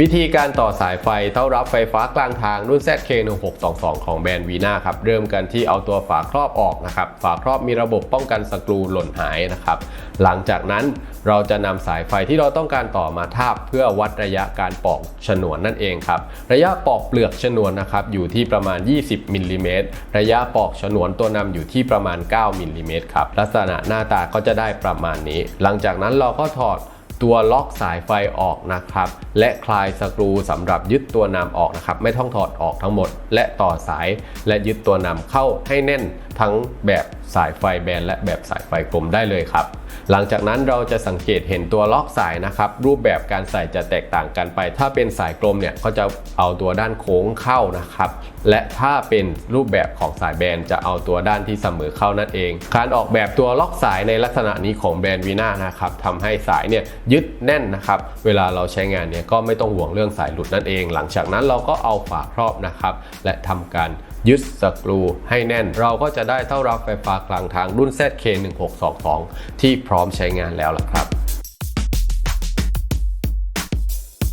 วิธีการต่อสายไฟเท่ารับไฟฟ้ากลางทางรุ่น ZK1622 ของแบรนด์วีนาครับ เริ่มกันที่เอาตัวฝาครอบออกนะครับ ฝาครอบมีระบบป้องกันสกรูหล่นหายนะครับ หลังจากนั้นเราจะนำสายไฟที่เราต้องการต่อมาทาบ เพื่อวัดระยะการปอกฉนวนนั่นเองครับ ระยะปอกเปลือกฉนวนนะครับอยู่ที่ประมาณ 20มิลลิเมตรระยะปอกฉนวนตัวนำอยู่ที่ประมาณ9มิลลิเมตรครับ ลักษณะหน้าตาก็จะได้ประมาณนี้ หลังจากนั้นเราก็ถอด ตัวล็อกสายไฟออกนะครับ และคลายสกรูสำหรับยึดตัวนำออกนะครับ ไม่ต้องถอดออกทั้งหมด และต่อสายและยึดตัวนำเข้าให้แน่นทั้งแบบสายไฟแบนและแบบสายไฟกลมได้เลยครับ หลังจากนั้นเราจะสังเกตเห็นตัวล็อกสายนะครับ รูปแบบการใส่จะแตกต่างกันไป ถ้าเป็นสายกลมเนี่ยก็จะเอาตัวด้านโค้งเข้านะครับ และถ้าเป็นรูปแบบของสายแบนจะเอาตัวด้านที่เสมอเข้านั่นเอง การออกแบบตัวล็อกสายในลักษณะนี้ของแบรนด์วีนานะครับทำให้สายเนี่ยยึดแน่นนะครับ เวลาเราใช้งานเนี่ยก็ไม่ต้องห่วงเรื่องสายหลุดนั่นเอง หลังจากนั้นเราก็เอาฝาครอบนะครับ และทำการยึดสกรูให้แน่น เราก็จะจะได้เท่ารับไฟฟ้ากลางทางรุ่น ZK1622 ที่พร้อมใช้งานแล้วล่ะครับ